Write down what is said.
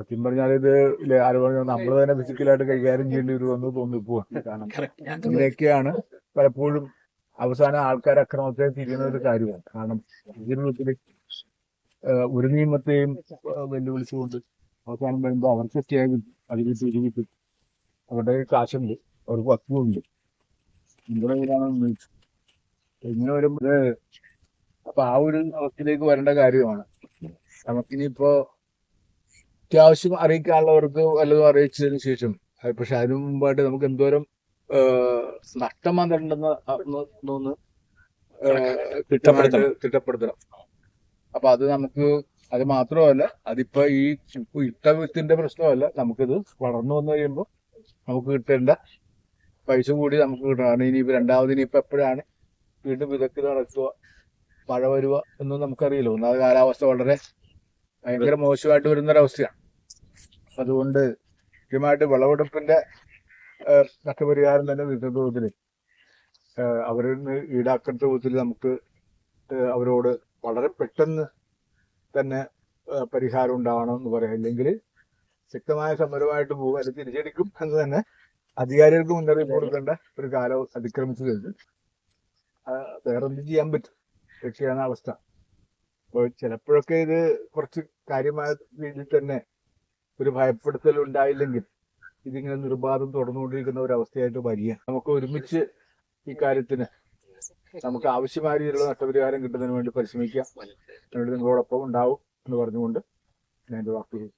സത്യം പറഞ്ഞാൽ ഇത് ആര് പറഞ്ഞു നമ്മൾ തന്നെ ഫിസിക്കലായിട്ട് കൈകാര്യം ചെയ്യേണ്ടി വരുമെന്ന് തോന്നിപ്പോവാണ് കാരണം ഇങ്ങനെയൊക്കെയാണ് പലപ്പോഴും അവസാന ആൾക്കാർ അക്രമത്തെ തിരിയുന്ന ഒരു കാര്യമാണ്. കാരണം ജീവിതത്തിൽ ഒരു നിയമത്തെയും വെല്ലുവിളിച്ചുകൊണ്ട് അവസാനം വരുമ്പോൾ അവർക്ക് ത്യാഗം അതിൽ തിരികിട്ട് അവരുടെ കാശുണ്ട്. അവർക്ക് വസ്തുവുണ്ട്. നിങ്ങളുടെ ചോദിച്ചു. ഇങ്ങനെ വരുമ്പോൾ അപ്പൊ ആ ഒരു അവസ്ഥയിലേക്ക് വരേണ്ട കാര്യമാണ്. നമുക്കിനിയിപ്പോ അത്യാവശ്യം അറിയിക്കാനുള്ളവർക്ക് വല്ലതും അറിയിച്ചതിന് ശേഷം പക്ഷെ അതിനു മുമ്പായിട്ട് നമുക്ക് എന്തോരം നഷ്ടം വന്നിട്ടുണ്ടെന്ന് തിട്ടപ്പെടുത്തണം. അപ്പൊ അത് നമുക്ക് അത് മാത്രമല്ല അതിപ്പോ ഈ ഇട്ട വിത്തിന്റെ പ്രശ്നമല്ല നമുക്കിത് വളർന്നു വന്നു കഴിയുമ്പോൾ നമുക്ക് കിട്ടേണ്ട പൈസ കൂടി നമുക്ക് കിട്ടണം. ഇനി ഇനിയിപ്പോ രണ്ടാമത് ഇനിയിപ്പോ എപ്പോഴാണ് വീണ്ടും വിതക്ക് നടക്കുക മഴ വരുക എന്നും നമുക്കറിയില്ല. ഒന്നാമത് കാലാവസ്ഥ വളരെ ഭയങ്കര മോശമായിട്ട് വരുന്ന ഒരവസ്ഥയാണ് അതുകൊണ്ട് കൃത്യമായിട്ട് വിളവെടുപ്പിന്റെ നഷ്ടപരിഹാരം തന്നെ കിട്ടുന്ന തോതിൽ അവരിൽ നിന്ന് ഈടാക്കേണ്ട വിധത്തിൽ നമുക്ക് അവരോട് വളരെ പെട്ടെന്ന് തന്നെ പരിഹാരം ഉണ്ടാവണം എന്ന് പറയാം. ഇല്ലെങ്കിൽ ശക്തമായ സമരമായിട്ട് പോകും അത് തിരിച്ചടിക്കും എന്ന് തന്നെ അധികാരികൾക്ക് മുന്നറിയിപ്പ് കൊടുക്കേണ്ട ഒരു കാലം അതിക്രമിച്ചു കഴിഞ്ഞു വേറെ വേറെന്ത് ചെയ്യാൻ പറ്റും? ഇതൊക്കെയാണ് അവസ്ഥ. അപ്പോൾ ചിലപ്പോഴൊക്കെ ഇത് കുറച്ച് കാര്യമായ രീതിയിൽ തന്നെ ഒരു ഭയപ്പെടുത്തൽ ഉണ്ടായില്ലെങ്കിൽ ഇതിങ്ങനെ നിർബാധം തുടർന്നുകൊണ്ടിരിക്കുന്ന ഒരു അവസ്ഥയായിട്ട് വരിക നമുക്ക് ഒരുമിച്ച് ഈ കാര്യത്തിന് നമുക്ക് ആവശ്യമായ രീതിയിലുള്ള നഷ്ടപരിഹാരം കിട്ടുന്നതിന് വേണ്ടി പരിശ്രമിക്കാം നിങ്ങളോടൊപ്പം ഉണ്ടാവും എന്ന് പറഞ്ഞുകൊണ്ട് ഞാൻ എന്റെ വാക്കുകൾ